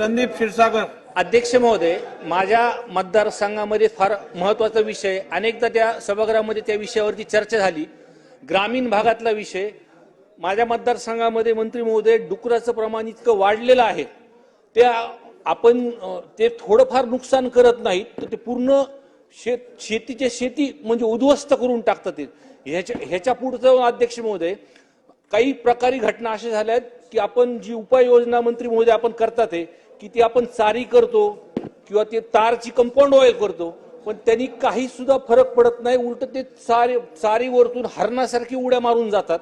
संदीप क्षीरसागर. अध्यक्ष महोदय माझ्या मतदारसंघामध्ये फार महत्त्वाचा विषय अनेकदा त्या सभागृहामध्ये त्या विषयावरती चर्चा झाली. ग्रामीण भागातला विषय माझ्या मतदारसंघामध्ये मंत्री महोदय डुकराचं प्रमाण इतकं वाढलेलं आहे. त्या आपण ते थोडंफार नुकसान करत नाहीत तर ते पूर्ण शेत शेतीचे शेती म्हणजे उद्ध्वस्त करून टाकतात ते. ह्याच्या ह्याच्या पुढचं अध्यक्ष महोदय काही प्रकारी घटना अशा झाल्या आहेत की आपण जी उपाययोजना मंत्री महोदय आपण करतात आहे की ती आपण चारी करतो किंवा ते तारची कंपाऊंड ऑइल करतो पण त्यांनी काही सुद्धा फरक पडत नाही. उलट ते चारी चारीवरतून हरणासारखी उड्या मारून जातात.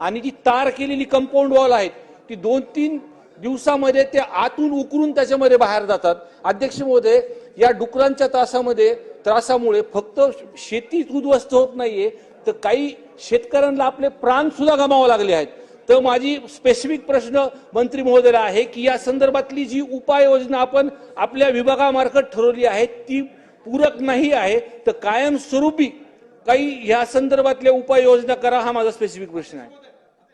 आणि जी तार केलेली कंपाऊंड वॉल आहेत ती दोन तीन दिवसामध्ये ते आतून उकरून त्याच्यामध्ये बाहेर जातात. अध्यक्ष महोदय या डुकरांच्या तासामध्ये त्रासामुळे फक्त शेतीच उद्ध्वस्त होत नाहीये तर काही शेतकऱ्यांना आपले प्राण सुद्धा गमावे लागले आहेत. तर माझी स्पेसिफिक प्रश्न मंत्री महोदयाला आहे की या संदर्भातली जी उपाययोजना आपण आपल्या विभागामार्फत ठरवली आहे ती पूरक नाही आहे तर कायमस्वरूपी काही या संदर्भातल्या उपाययोजना करा हा माझा स्पेसिफिक प्रश्न आहे.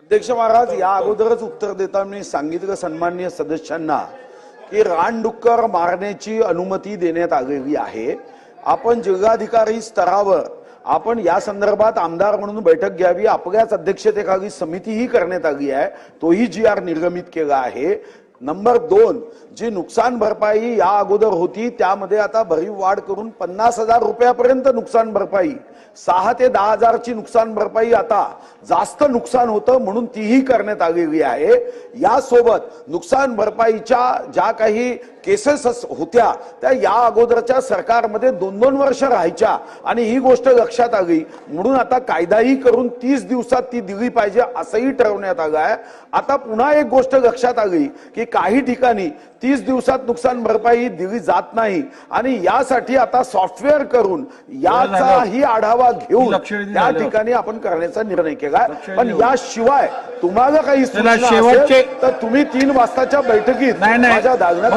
अध्यक्ष महाराज या अगोदरच उत्तर देताना मी सांगितलं सन्माननीय सदस्यांना की रानडुक्कर मारण्याची अनुमती देण्यात आलेली आहे. आपण जिल्हाधिकारी स्तरावर आपण या संदर्भात आमदार म्हणून बैठक घ्यावी आपल्याच अध्यक्षतेखाली समितीही करण्यात आली आहे तोही जी आर निर्गमित केला आहे. नंबर दोन जी नुकसान भरपाई या अगोदर होती त्यामध्ये आता भरीव वाढ करून पन्नास हजार रुपयापर्यंत नुकसान भरपाई. सहा ते दहा हजारची नुकसान भरपाई आता जास्त नुकसान होतं म्हणून तीही करण्यात आलेली आहे. यासोबत नुकसान भरपाईच्या ज्या काही केसेस होत्या त्या या अगोदरच्या सरकारमध्ये दोन दोन वर्ष राहायच्या आणि ही गोष्ट लक्षात आली. म्हणून आता कायदाही करून तीस दिवसात ती दिली पाहिजे असंही ठरवण्यात आलं आहे. आता पुन्हा एक गोष्ट लक्षात आली की काही ठिकाणी तीस दिवसात नुकसान भरपाई दिली जात नाही. आणि यासाठी आता सॉफ्टवेअर करून याचाही आढावा घेऊन त्या. ठिकाणी आपण करण्याचा निर्णय केला पण. याशिवाय तुम्हाला काही तर तुम्ही तीन वाजताच्या बैठकीत माझ्या दालनात